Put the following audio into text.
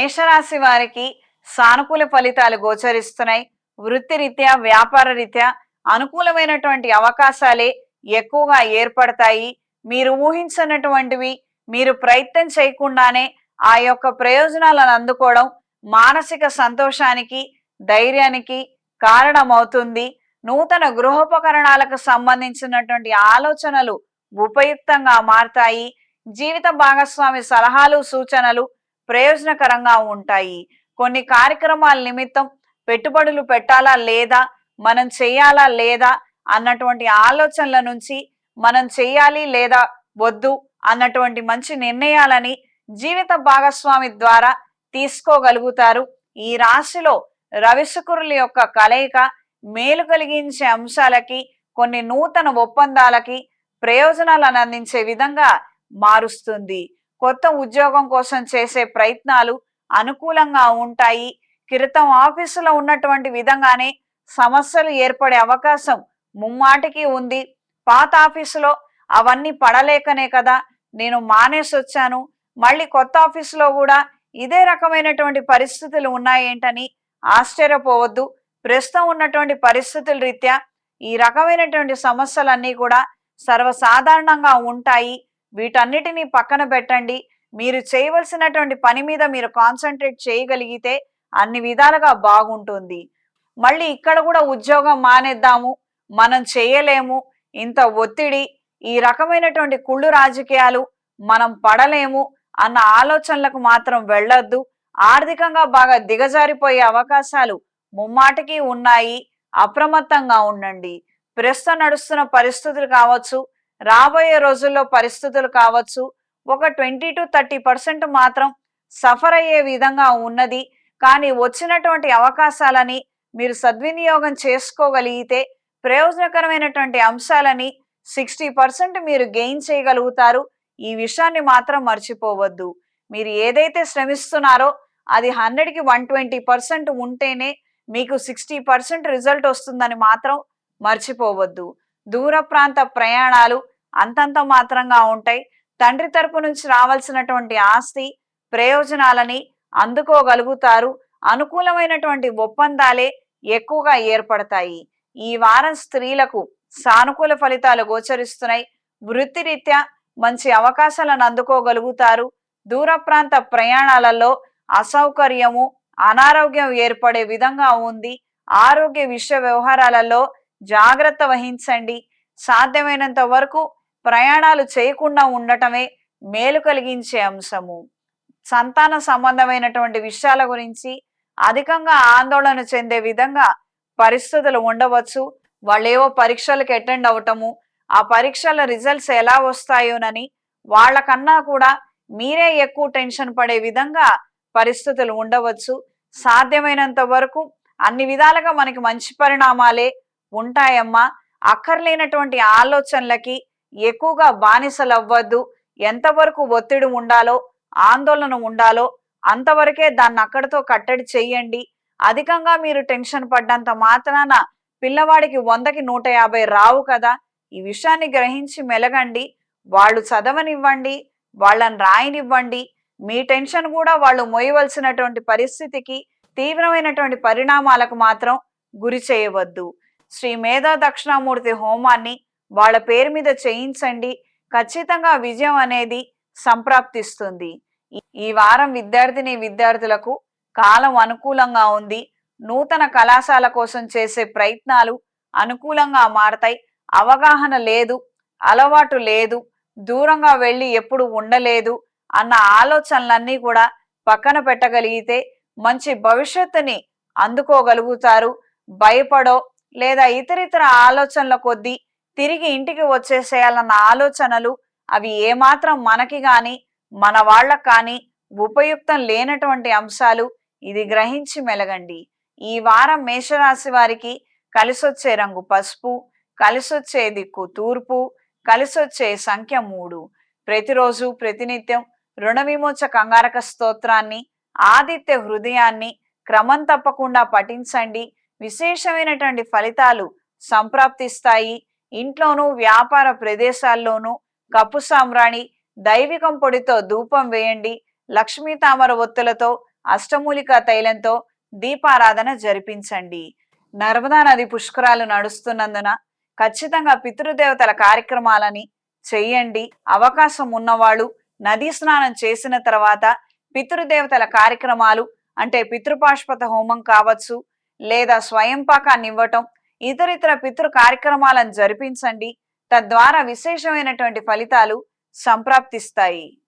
మేషరాశి వారికి సానుకూల ఫలితాలు గోచరిస్తున్నాయి. వృత్తిరీత్యా వ్యాపార రీత్యా అనుకూలమైనటువంటి అవకాశాలే ఎక్కువగా ఏర్పడతాయి. మీరు ఊహించినటువంటివి మీరు ప్రయత్నం చేయకుండానే ఆ యొక్క ప్రయోజనాలను అందుకోవడం మానసిక సంతోషానికి ధైర్యానికి కారణమవుతుంది. నూతన గృహోపకరణాలకు సంబంధించినటువంటి ఆలోచనలు ఉపయుక్తంగా మారతాయి. జీవిత భాగస్వామి సలహాలు సూచనలు ప్రయోజనకరంగా ఉంటాయి. కొన్ని కార్యక్రమాల నిమిత్తం పెట్టుబడులు పెట్టాలా లేదా మనం చేయాలా లేదా అన్నటువంటి ఆలోచనల నుంచి మనం చేయాలి లేదా వద్దు అన్నటువంటి మంచి నిర్ణయాలని జీవిత భాగస్వామి ద్వారా తీసుకోగలుగుతారు. ఈ రాశిలో రవిశుకురుల యొక్క కలయిక మేలు కలిగించే అంశాలకి కొన్ని నూతన ఒప్పందాలకి ప్రయోజనాలను అందించే విధంగా మారుస్తుంది. కొత్త ఉద్యోగం కోసం చేసే ప్రయత్నాలు అనుకూలంగా ఉంటాయి. క్రితం ఆఫీసులో ఉన్నటువంటి విధంగానే సమస్యలు ఏర్పడే అవకాశం ముమ్మాటికి ఉంది. పాత ఆఫీసులో అవన్నీ పడలేకనే కదా నేను మానేసి వచ్చాను. మళ్ళీ కొత్త ఆఫీసులో కూడా ఇదే రకమైనటువంటి పరిస్థితులు ఉన్నాయేంటని ఆశ్చర్యపోవద్దు. ప్రస్తుతం ఉన్నటువంటి పరిస్థితుల రీత్యా ఈ రకమైనటువంటి సమస్యలన్నీ కూడా సర్వసాధారణంగా ఉంటాయి. వీటన్నిటినీ పక్కన పెట్టండి. మీరు చేయవలసినటువంటి పని మీద మీరు కాన్సన్ట్రేట్ చేయగలిగితే అన్ని విధాలుగా బాగుంటుంది. మళ్ళీ ఇక్కడ కూడా ఉద్యోగం మానేద్దాము మనం చేయలేము ఇంత ఒత్తిడి ఈ రకమైనటువంటి కుళ్ళు రాజకీయాలు మనం పడలేము అన్న ఆలోచనలకు మాత్రం వెళ్ళొద్దు. ఆర్థికంగా బాగా దిగజారిపోయే అవకాశాలు ముమ్మాటికి ఉన్నాయి. అప్రమత్తంగా ఉండండి. ప్రస్తుతం నడుస్తున్న పరిస్థితులు కావచ్చు రాబోయే రోజుల్లో పరిస్థితులు కావచ్చు ఒక ట్వంటీ టు థర్టీ పర్సెంట్ మాత్రం సఫర్ అయ్యే విధంగా ఉన్నది. కానీ వచ్చినటువంటి అవకాశాలని మీరు సద్వినియోగం చేసుకోగలిగితే ప్రయోజనకరమైనటువంటి అంశాలని సిక్స్టీ పర్సెంట్ మీరు గెయిన్ చేయగలుగుతారు. ఈ విషయాన్ని మాత్రం మర్చిపోవద్దు. మీరు ఏదైతే శ్రమిస్తున్నారో అది హండ్రెడ్కి వన్ ట్వంటీ పర్సెంట్ ఉంటేనే మీకు సిక్స్టీ పర్సెంట్ రిజల్ట్ వస్తుందని మాత్రం మర్చిపోవద్దు. దూర ప్రాంత ప్రయాణాలు అంతంత మాత్రంగా ఉంటాయి. తండ్రి తరపు నుంచి రావాల్సినటువంటి ఆస్తి ప్రయోజనాలని అందుకోగలుగుతారు. అనుకూలమైనటువంటి ఒప్పందాలే ఎక్కువగా ఏర్పడతాయి. ఈ వారం స్త్రీలకు సానుకూల ఫలితాలు గోచరిస్తున్నాయి. వృత్తిరీత్యా మంచి అవకాశాలను అందుకోగలుగుతారు. దూర ప్రాంత ప్రయాణాలలో అసౌకర్యము అనారోగ్యం ఏర్పడే విధంగా ఉంది. ఆరోగ్య విషయ వ్యవహారాలలో జాగ్రత్త వహించండి. సాధ్యమైనంత వరకు ప్రయాణాలు చేయకుండా ఉండటమే మేలు కలిగించే అంశము. సంతాన సంబంధమైనటువంటి విషయాల గురించి అధికంగా ఆందోళన చెందే విధంగా పరిస్థితులు ఉండవచ్చు. వాళ్ళేవో పరీక్షలకు అటెండ్ అవటము ఆ పరీక్షల రిజల్ట్స్ ఎలా వస్తాయోనని వాళ్ళకన్నా కూడా మీరే ఎక్కువ టెన్షన్ పడే విధంగా పరిస్థితులు ఉండవచ్చు. సాధ్యమైనంత వరకు అన్ని విధాలుగా మనకి మంచి పరిణామాలే ఉంటాయమ్మా. అక్కర్లేనటువంటి ఆలోచనలకి ఎక్కువగా బానిసలవ్వద్దు. ఎంతవరకు ఒత్తిడి ఉండాలో ఆందోళన ఉండాలో అంతవరకే దాన్ని అక్కడితో కట్టడి చెయ్యండి. అధికంగా మీరు టెన్షన్ పడ్డంత మాత్రాన పిల్లవాడికి వందకి నూట యాభై రావు కదా. ఈ విషయాన్ని గ్రహించి మెలగండి. వాళ్ళు చదవనివ్వండి వాళ్ళని రాయనివ్వండి. మీ టెన్షన్ కూడా వాళ్ళు మోయవలసినటువంటి పరిస్థితికి తీవ్రమైనటువంటి పరిణామాలకు మాత్రం గురి చేయవద్దు. శ్రీ మేధా దక్షిణామూర్తి హోమాన్ని వాళ్ళ పేరు మీద చేయించండి. ఖచ్చితంగా విజయం అనేది సంప్రాప్తిస్తుంది. ఈ- వారం విద్యార్థిని విద్యార్థులకు కాలం అనుకూలంగా ఉంది. నూతన కళాశాల కోసం చేసే ప్రయత్నాలు అనుకూలంగా మారతాయి. అవగాహన లేదు అలవాటు లేదు దూరంగా వెళ్ళి ఎప్పుడు ఉండలేదు అన్న ఆలోచనలన్నీ కూడా పక్కన పెట్టగలిగితే మంచి భవిష్యత్తుని అందుకోగలుగుతారు. భయపడో లేదా ఇతరితర ఆలోచనల కొద్దీ తిరిగి ఇంటికి వచ్చేసేయాలన్న ఆలోచనలు అవి ఏమాత్రం మనకి గాని మన వాళ్ళకు కానీ ఉపయుక్తం లేనటువంటి అంశాలు ఇది గ్రహించి మెలగండి. ఈ వారం మేషరాశి వారికి కలిసొచ్చే రంగు పసుపు కలిసొచ్చే దిక్కు తూర్పు కలిసొచ్చే సంఖ్య మూడు. ప్రతిరోజు ప్రతినిత్యం రుణ విమోచ కంగారక స్తోత్రాన్ని ఆదిత్య హృదయాన్ని క్రమం తప్పకుండా పఠించండి. విశేషమైనటువంటి ఫలితాలు సంప్రాప్తిస్తాయి. ఇంట్లోనూ వ్యాపార ప్రదేశాల్లోనూ కప్పు సామ్రాణి దైవికం పొడితో ధూపం వేయండి. లక్ష్మీ తామర ఒత్తులతో అష్టమూలికా తైలంతో దీపారాధన జరిపించండి. నర్మదా నది పుష్కరాలు నడుస్తున్నందున ఖచ్చితంగా పితృదేవతల కార్యక్రమాలని చెయ్యండి అవకాశం ఉన్నవాళ్ళు నదీ స్నానం చేసిన తర్వాత పితృదేవతల కార్యక్రమాలు అంటే పితృపాష్పత హోమం కావచ్చు లేదా స్వయంపాకాన్ని ఇవ్వటం ఇతరితర పితృ కార్యక్రమాలను జరిపించండి. తద్వారా విశేషమైనటువంటి ఫలితాలు సంప్రాప్తిస్తాయి.